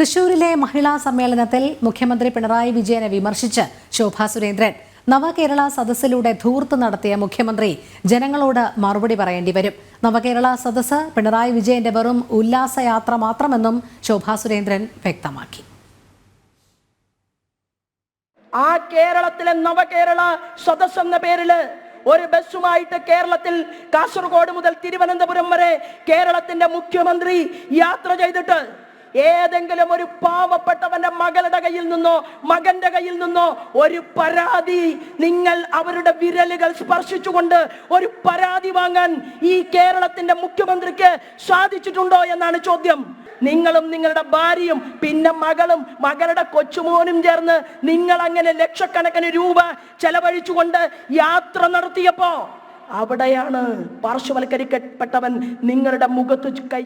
തൃശൂരിലെ മഹിളാ സമ്മേളനത്തിൽ മുഖ്യമന്ത്രി പിണറായി വിജയനെ വിമർശിച്ച് ശോഭാ സുരേന്ദ്രൻ നവകേരള സദസ്സിലൂടെ ധൂർത്ത് നടത്തിയ മുഖ്യമന്ത്രി ജനങ്ങളോട് മറുപടി പറയേണ്ടി വരും. നവകേരള സദസ്സ് പിണറായി വിജയന്റെ വെറും ഉല്ലാസയാത്ര മാത്രമെന്നും ശോഭാ സുരേന്ദ്രൻ വ്യക്തമാക്കി. ആ കേരളത്തിലെ നവകേരള സദസ് എന്ന പേരിൽ ഒരു ബസ്സുമായിട്ട് കേരളത്തിൽ കാസർഗോഡ് മുതൽ തിരുവനന്തപുരം വരെ കേരളത്തിന്റെ മുഖ്യമന്ത്രി യാത്ര ചെയ്തിട്ട് ഏതെങ്കിലും ഒരു പാവപ്പെട്ടവന്റെ മകളുടെ കയ്യിൽ നിന്നോ മകന്റെ കയ്യിൽ നിന്നോ ഒരു പരാതി നിങ്ങൾ അവരുടെ വിരലുകൾ സ്പർശിച്ചുകൊണ്ട് ഒരു പരാതി വാങ്ങാൻ ഈ കേരളത്തിന്റെ മുഖ്യമന്ത്രിക്ക് സാധിച്ചിട്ടുണ്ടോ എന്നാണ് ചോദ്യം. നിങ്ങളും നിങ്ങളുടെ ഭാര്യയും പിന്നെ മകളും മകളുടെ കൊച്ചുമോനും ചേർന്ന് നിങ്ങൾ അങ്ങനെ ലക്ഷക്കണക്കിന് രൂപ ചെലവഴിച്ചുകൊണ്ട് യാത്ര നടത്തിയപ്പോ അവിടെയാണ് പാർശ്വവൽക്കരിക്കപ്പെട്ടവൻ നിങ്ങളുടെ മുഖത്ത് കൈ